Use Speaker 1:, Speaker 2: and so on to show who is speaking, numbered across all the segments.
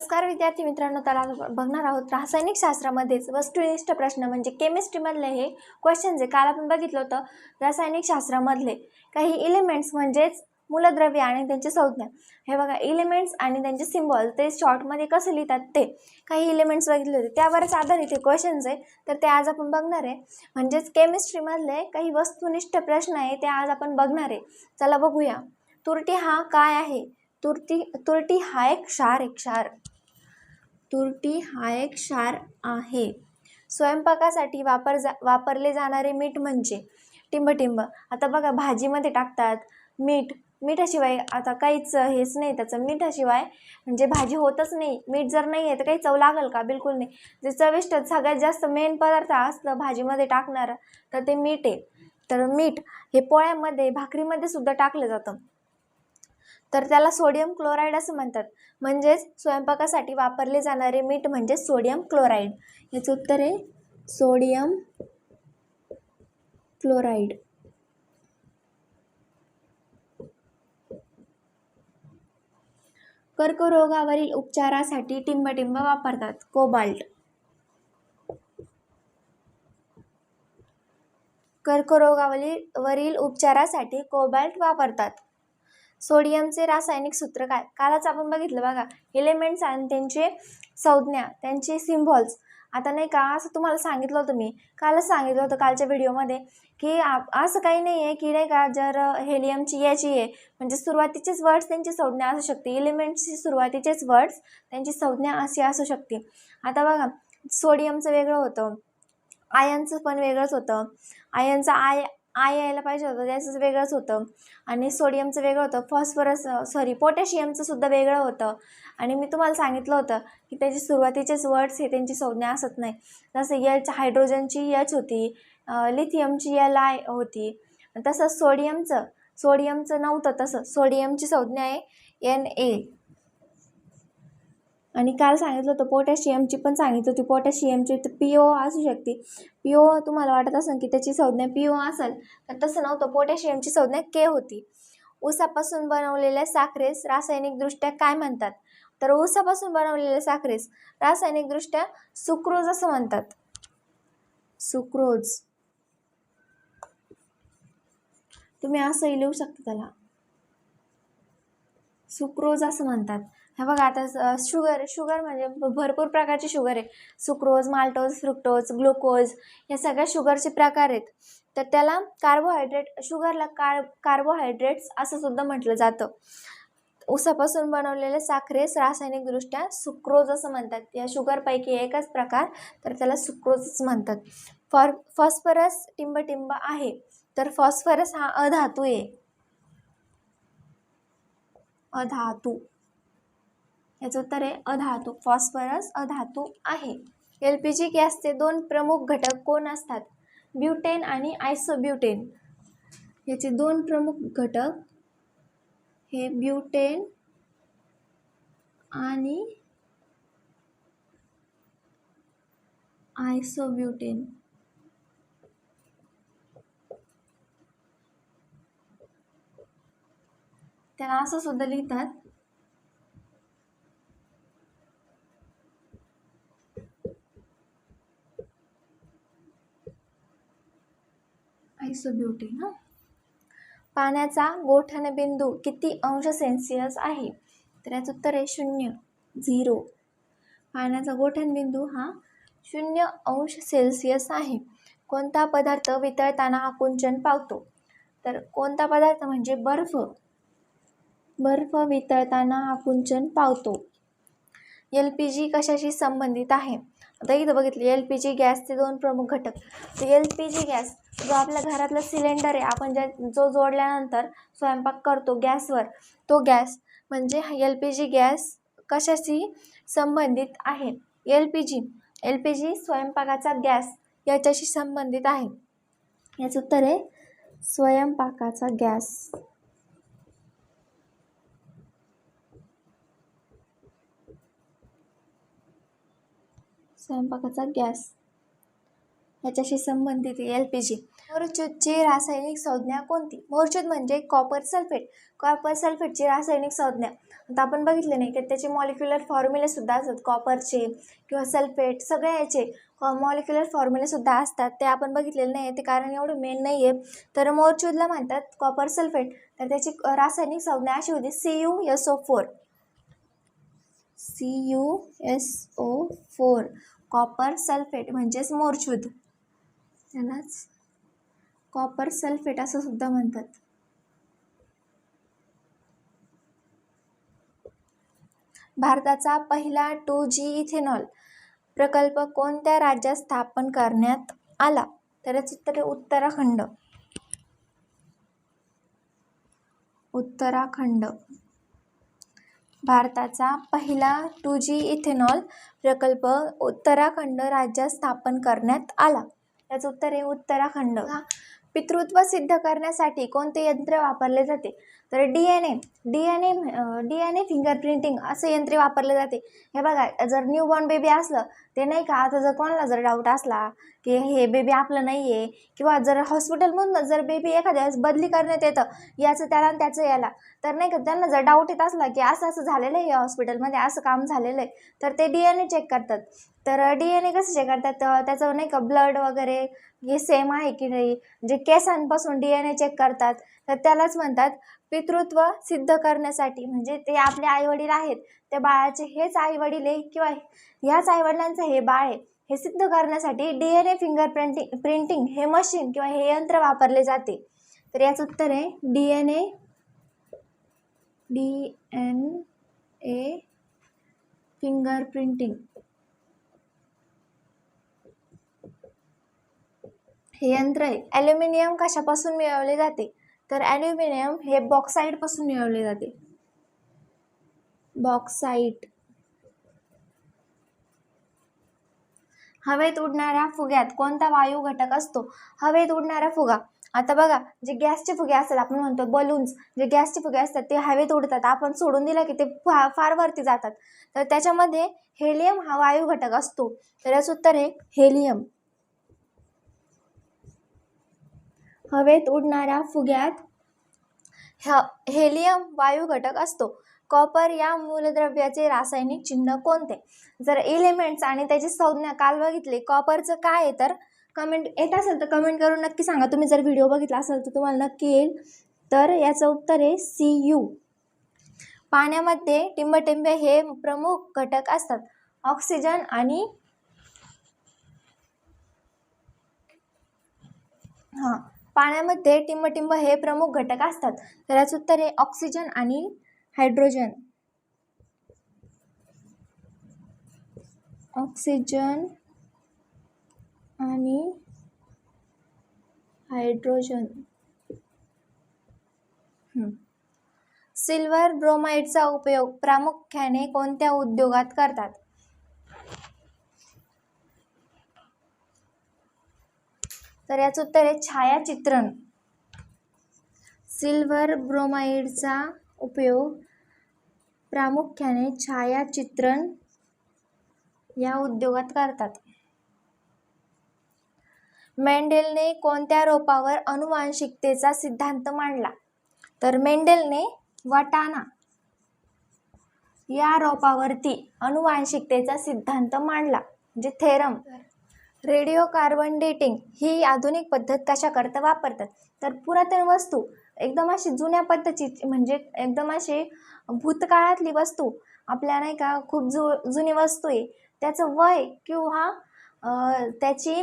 Speaker 1: नमस्कार विद्यार्थी मित्रांनो. तर आज आपण बघणार आहोत रासायनिक शास्त्रामध्येच वस्तुनिष्ठ प्रश्न म्हणजे केमिस्ट्रीमधले हे क्वेश्चन्स जे काल आपण बघितलं होतं रासायनिक शास्त्रामधले. काही इलिमेंट्स म्हणजेच मूलद्रव्य आणि त्यांचे संज्ञा. हे बघा इलिमेंट्स आणि त्यांचे सिम्बॉल ते शॉर्टमध्ये कसं लिहितात ते? काही इलिमेंट्स बघितले होते त्यावरच आधारित हे क्वेश्चन्स आहे. तर ते आज आपण बघणार आहे. म्हणजेच केमिस्ट्रीमधले काही वस्तुनिष्ठ प्रश्न आहे ते आज आपण बघणार आहे. चला बघूया. तुरटी हा काय आहे? तुरटी तुरटी हा एक क्षार एक क्षार. तुरटी हा एक क्षार आहे. स्वयंपाकासाठी वापर जा वापरले जाणारे मीठ म्हणजे टिंबटिंब. आता बघा भाजीमध्ये टाकतात मीठ. मिठाशिवाय आता काहीच हेच नाही. त्याचं मिठाशिवाय म्हणजे भाजी होतच नाही. मीठ जर नाही आहे तर काही चव लागेल का? बिलकुल नाही. जे चविष्ट सगळ्यात जास्त मेन पदार्थ असलं भाजीमध्ये टाकणारं तर ते मीठ आहे. तर मीठ हे पोळ्यामध्ये भाकरीमध्ये सुद्धा टाकलं जातं. तर त्याला सोडियम क्लोराईड असं म्हणतात. म्हणजेच स्वयंपाकासाठी वापरले जाणारे मीठ म्हणजे सोडियम क्लोराईड. याचं उत्तर आहे सोडियम क्लोराईड. कर्करोगावरील उपचारासाठी टिंबटिंब वापरतात. कोबाल्ट. कर्करोगावरील वरील उपचारासाठी कोबाल्ट वापरतात. सोडियमचे रासायनिक सूत्र काय? कालच आपण बघितलं बघा. एलिमेंट्स आणि त्यांचे संज्ञा त्यांचे सिम्बॉल्स आता नाही का असं तुम्हाला सांगितलं होतं मी. कालच सांगितलं होतं कालच्या व्हिडिओमध्ये की आप असं काही नाही आहे की नाही का जर हेलियमची याची आहे म्हणजे सुरुवातीचेच वर्ड्स त्यांची संज्ञा असू शकते. एलिमेंट्सची सुरुवातीचेच वर्ड्स त्यांची संज्ञा अशी असू शकते. आता बघा सोडियमचं वेगळं होतं. आयनचं पण वेगळंच होतं. आयनचं आय आय यायला पाहिजे होतं त्याचं वेगळंच होतं. आणि सोडियमचं वेगळं होतं फॉस्फरस सॉरी पोटॅशियमचं सुद्धा वेगळं होतं. आणि मी तुम्हाला सांगितलं होतं की त्याचे सुरुवातीचेच वर्ड्स हे त्यांची संज्ञा असत नाही. जसं यच हायड्रोजनची यच होती लिथियमची यल आय होती. तसंच सोडियमचं सोडियमचं नव्हतं तसं. सोडियमची संज्ञा आहे एन ए आणि काल सांगितलं होतं पोटॅशियमची पण सांगितलं होती. पोटॅशियमची तर पी ओ असू शकते. पी ओ तुम्हाला वाटत असेल की त्याची संज्ञा पी ओ असेल तर तसं नव्हतं. पोटॅशियमची संज्ञा के होती. ऊसापासून बनवलेल्या साखरेस रासायनिकदृष्ट्या काय म्हणतात? तर ऊसापासून बनवलेल्या साखरेस रासायनिकदृष्ट्या सुक्रोज असं म्हणतात. सुक्रोज. तुम्ही असंही लिहू शकता त्याला. सुक्रोज असं म्हणतात. हे बघा आता शुगर शुगर म्हणजे भरपूर प्रकारचे शुगर आहे. सुक्रोज माल्टोज फ्रुक्टोज ग्लुकोज या सगळ्या शुगरचे प्रकार आहेत. तर त्याला कार्बोहायड्रेट शुगरला कार कार्बोहायड्रेट्स असं सुद्धा म्हटलं जातं. उसापासून बनवलेले साखरेस रासायनिकदृष्ट्या सुक्रोज असं म्हणतात. या शुगरपैकी एकच प्रकार तर त्याला सुक्रोजच म्हणतात. फॉर फॉस्फरस टिंबटिंब आहे तर फॉस्फरस हा अधातू आहे. अधातू. याचं उत्तर आहे अधातू. फॉस्फरस अधातू आहे. एल पी जी गॅसचे दोन प्रमुख घटक कोण असतात? ब्युटेन आणि आयसोब्युटेन याचे दोन प्रमुख घटक हे ब्युटेन आणि आयसोब्युटेन त्याला असं सुद्धा लिहितात आयसोब्युटेन हां पाण्याचा गोठण बिंदू किती अंश सेल्सिअस आहे? तर याचं उत्तर आहे शून्य झिरो. पाण्याचा गोठण बिंदू हा शून्य अंश सेल्सिअस आहे. कोणता पदार्थ वितळताना आकुंचन पावतो? तर कोणता पदार्थ म्हणजे बर्फ? बर्फ वितळताना आकुंचन पावतो. एल पी जी कशाशी संबंधित आहे? आता इथं बघितलं एल पी जी गॅसचे दोन प्रमुख घटक. तर एल पी जी गॅस जो आपल्या घरातला सिलेंडर आहे आपण ज्या जो जोडल्यानंतर स्वयंपाक करतो गॅसवर तो गॅस म्हणजे एल पी जी गॅस कशाशी संबंधित आहे? L P G L P G स्वयंपाकाचा गॅस याच्याशी संबंधित आहे. याचं उत्तर आहे स्वयंपाकाचा गॅस. स्वयंपाकाचा गॅस. याच्याशी संबंधित एल पी जी. मोरचूदची रासायनिक संज्ञा कोणती? मोरचूद म्हणजे कॉपर सल्फेट कॉपर सल्फेटची रासायनिक संज्ञा. आता आपण बघितले नाही की त्याचे मॉलिक्युलर फॉर्म्युलेसुद्धा असतात. कॉपरचे किंवा सल्फेट सगळ्या याचे मॉलिक्युलर फॉर्म्युलेसुद्धा असतात. ते आपण बघितलेले नाही आहे ते कारण एवढं मेन नाही आहे तर मोरचूदला म्हणतात कॉपर सल्फेट तर त्याची रासायनिक संज्ञा अशी होती C U S O four C U S O four copper sulphate म्हणजेच मोरचूद. त्यालाच कॉपर सल्फेट असं सुद्धा म्हणतात. भारताचा पहिला टू जी इथेनॉल प्रकल्प कोणत्या राज्यात स्थापन करण्यात आला? तर याचं उत्तर उत्तराखंड. उत्तराखंड. भारताचा पहिला टू जी इथेनॉल प्रकल्प उत्तराखंड राज्यात स्थापन करण्यात आला. याचं उत्तर आहे उत्तराखंड. पितृत्व सिद्ध करण्यासाठी कोणते यंत्र वापरले जाते? तर D N A D N A D N A finger printing असं यंत्र वापरले जाते. हे बघा जर न्यू बॉर्न बेबी असलं ते नाही का आता जर कोणाला जर डाऊट असला की हे बेबी आपलं नाही आहे किंवा जर हॉस्पिटलमधून जर बेबी एखाद्या वेळेस बदली करण्यात येतं याचं त्याला आणि त्याचं याला तर नाही का त्यांना जर डाऊट येत असला की असं असं झालेलं आहे या हॉस्पिटलमध्ये असं काम झालेलं आहे तर ते डी एन ए चेक करतात. तर डी एन ए कसं चेक करतात? त्याचं नाही का ब्लड वगैरे हे सेम आहे की नाही? जे केसांपासून डी एन ए चेक करतात तर त्यालाच म्हणतात पितृत्व सिद्ध करण्यासाठी. म्हणजे ते आपले आईवडील आहेत त्या बाळाचे हेच आईवडील आहे किंवा ह्याच आईवडिलांचं हे बाळ आहे हे सिद्ध करण्यासाठी D N A finger printing printing हे मशीन किंवा हे यंत्र वापरले जाते. तर याचं उत्तर आहे D N A D N A finger printing हे यंत्र आहे. ॲल्युमिनियम कशापासून मिळवले जाते? तर ॲल्युमिनियम हे बॉक्साईटपासून मिळवले जाते. बॉक्साईट. हवेत उडणाऱ्या फुग्यात कोणता वायू घटक असतो? हवेत उडणारा फुगा. आता बघा जे गॅसचे फुगे असतात आपण म्हणतो बलून्स जे गॅसचे फुगे असतात ते हवेत उडतात. आपण सोडून दिलं की ते फा फार वरती जातात. तर त्याच्यामध्ये हेलियम हा वायू घटक असतो. तर याचं उत्तर आहे हेलियम हवेत उडणाऱ्या फुग्यात ह हेलियम वायू घटक असतो. कॉपर या मूलद्रव्याचे रासायनिक चिन्ह कोणते? जर एलिमेंट्स आणि त्याची संज्ञा काल बघितली कॉपरचं काय आहे तर कमेंट येत असेल तर कमेंट करून नक्की सांगा. तुम्ही जर व्हिडिओ बघितला असेल तर तुम्हाला नक्की येईल. तर याचं उत्तर आहे सी यू पाण्यामध्ये टिंबटिंबे हे प्रमुख घटक असतात. ऑक्सिजन आणि हां पाण्यामध्ये टिंबटिंब हे प्रमुख घटक असतात. तर याचं उत्तर आहे ऑक्सिजन आणि हायड्रोजन. ऑक्सिजन आणि हायड्रोजन. सिल्वर ब्रोमाइडचा उपयोग प्रामुख्याने कोणत्या उद्योगात करतात? तर याचं उत्तर आहे छायाचित्रण. सिल्वर ब्रोमाइडचा उपयोग प्रामुख्याने छायाचित्रण या उद्योगात करतात. मेंडेलने कोणत्या रोपावर अनुवांशिकतेचा सिद्धांत मांडला? तर मेंडेलने वाटाणा या रोपावरती अनुवांशिकतेचा सिद्धांत मांडला म्हणजे थेरम. रेडिओ कार्बन डेटिंग ही आधुनिक पद्धत कशाकरता वापरतात? तर पुरातन वस्तू एकदम अशी जुन्या पद्धतीची म्हणजे एकदम अशी भूतकाळातली वस्तू आपल्या नाही का खूप जु जुनी वस्तू आहे. त्याचं वय किंवा त्याची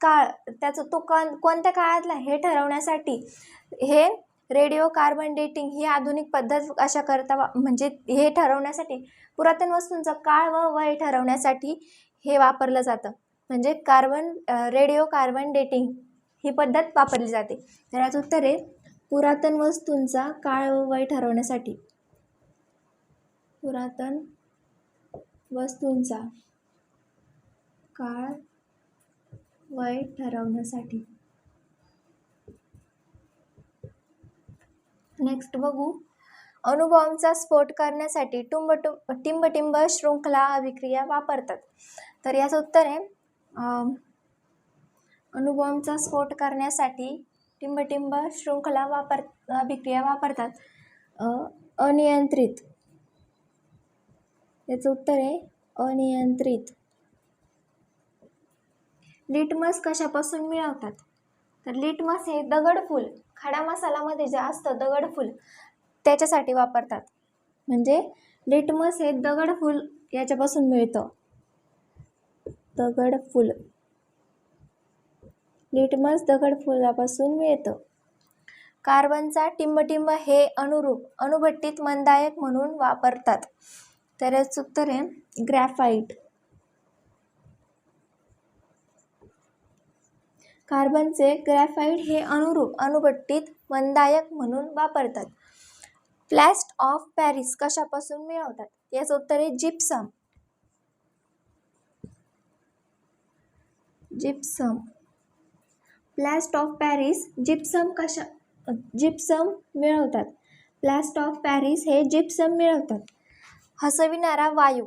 Speaker 1: काळ त्याचं तो कोण कोणत्या काळातला हे ठरवण्यासाठी हे रेडिओ कार्बन डेटिंग ही आधुनिक पद्धत अशा करता म्हणजे हे ठरवण्यासाठी पुरातन वस्तूंचा काळ व वय ठरवण्यासाठी हे वापरलं जातं. म्हणजे कार्बन रेडिओ कार्बन डेटिंग ही पद्धत वापरली जाते. तर याचं उत्तर आहे पुरातन वस्तूंचा काळ व वय ठरवण्यासाठी. पुरातन वस्तूंचा काळ वय ठरवण्यासाठी. नेक्स्ट बघू. अणुबॉम्बचा स्फोट करण्यासाठी टुंब टुंब टिंबटिंब शृंखला अभिक्रिया वापरतात. तर याचं उत्तर आहे अणुबॉम्बचा स्फोट करण्यासाठी टिंबटिंब शृंखला वापर अभिक्रिया वापरतात. अनियंत्रित. याचं उत्तर आहे अनियंत्रित. लिटमस कशापासून मिळवतात? तर लिटमस हे दगडफूल खडा मसालामध्ये जे असतं दगडफूल त्याच्यासाठी वापरतात. म्हणजे लिटमस हे दगडफूल याच्यापासून मिळतं. दगडफूल लिटमस दगडफुलापासून मिळतं. कार्बनचा टिंबटिंब हे अनुरूप अणुभट्टीत मनदायक म्हणून वापरतात. तर याचं उत्तर आहे ग्रॅफाईट कार्बनचे ग्रॅफाईट हे अनुरूप अणुभट्टीत मनदायक म्हणून वापरतात. प्लॅस्ट ऑफ पॅरिस कशापासून मिळवतात? याचं उत्तर आहे gypsum gypsum plaster of Paris gypsum कशा जिप्सम मिळवतात. प्लॅस्ट ऑफ पॅरिस हे जिप्सम मिळवतात. हसविणारा वायू.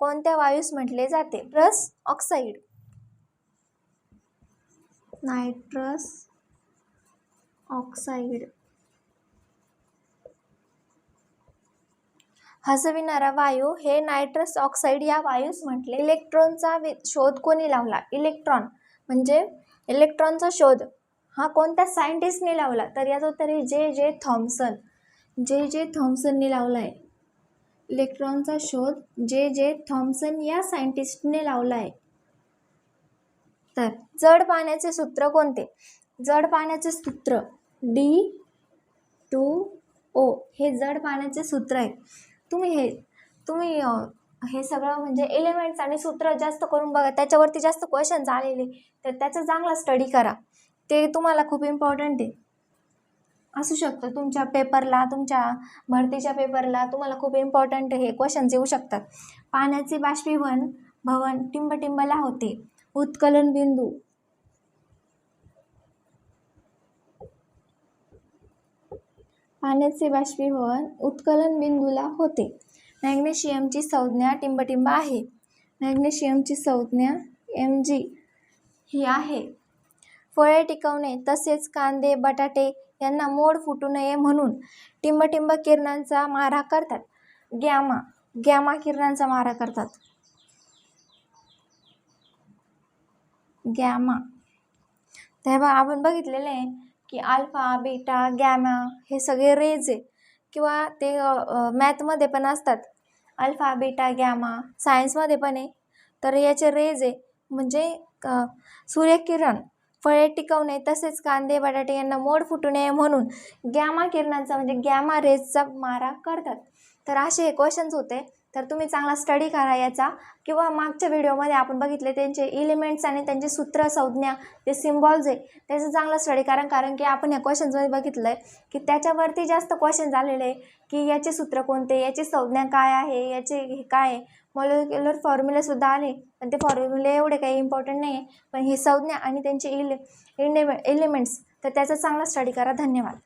Speaker 1: कोणत्या वायूस म्हटले जाते? रस ऑक्साईड नायट्रस ऑक्साईड हसविणारा वायू हे नायट्रस ऑक्साईड या वायूस म्हटले. इलेक्ट्रॉनचा वि शोध कोणी लावला? इलेक्ट्रॉन. म्हणजे इलेक्ट्रॉनचा शोध. हा कोणत्या सायंटिस्टने लावला? तर याचं उत्तर आहे जे जे थॉम्सन जे जे थॉम्सनने लावला आहे इलेक्ट्रॉनचा शोध जे जे थॉम्सन या सायंटिस्टने लावला आहे तर जड पाण्याचे सूत्र कोणते? जड पाण्याचे सूत्र डी टू ओ. हे जड पाण्याचे सूत्र आहे. तुम्ही हे तुम्ही हे सगळं म्हणजे एलिमेंट्स आणि सूत्र जास्त करून बघा त्याच्यावरती जास्त क्वेश्चन्स आलेले तर त्याचा चांगला स्टडी करा. ते तुम्हाला खूप इम्पॉर्टंट आहे. असू शकतं तुमच्या पेपरला तुमच्या भरतीच्या पेपरला तुम्हाला खूप इम्पॉर्टंट हे क्वेश्चन्स येऊ शकतात. पाण्याचे बाष्पीभवन भवन टिंबटिंबला होते. उत्कलन बिंदू पाण्याचे बाष्पीभवन उत्कलन बिंदूला होते. मॅग्नेशियमची संज्ञा टिंबटिंब आहे. मॅग्नेशियमची संज्ञा एम जी ही आहे. फळे टिकवणे तसेच कांदे बटाटे यांना मोड फुटू नये म्हणून टिंबटिंब किरणांचा मारा करतात. गॅमा गॅमा किरणांचा मारा करतात. गॅमा. तेव्हा आपण बघितलेलं आहे की अल्फा बीटा गॅमा हे सगळे रेज आहे किंवा ते मॅथमध्ये पण असतात. अल्फा बीटा गॅमा सायन्समध्ये पण आहे. तर याचे रेज आहे म्हणजे क- सूर्यकिरण फळे टिकवणे तसेच कांदे बटाटे यांना मोड फुटू नये म्हणून गॅमा किरणांचा म्हणजे गॅमा रेजचा मारा करतात. तर असे हे क्वेश्चन्स होते. तर तुम्ही चांगला स्टडी करा याचा. किंवा मागच्या व्हिडिओमध्ये आपण बघितले त्यांचे इलिमेंट्स आणि त्यांचे सूत्र संज्ञा जे सिम्बॉल्स आहे त्याचं चांगला स्टडी करा. कारण की आपण ह्या क्वेश्चन्समध्ये बघितलं आहे की त्याच्यावरती जास्त क्वेश्चन झालेले आहे की याचे सूत्र कोणते याची संज्ञा काय आहे याचे हे काय आहे. मॉलिक्युलर फॉर्म्युलेसुद्धा आले पण ते फॉर्म्युले एवढे काही इम्पॉर्टंट नाही आहे पण ही संज्ञा आणि त्यांचे इले इलिमेंट्स तर त्याचा चांगला स्टडी करा. धन्यवाद.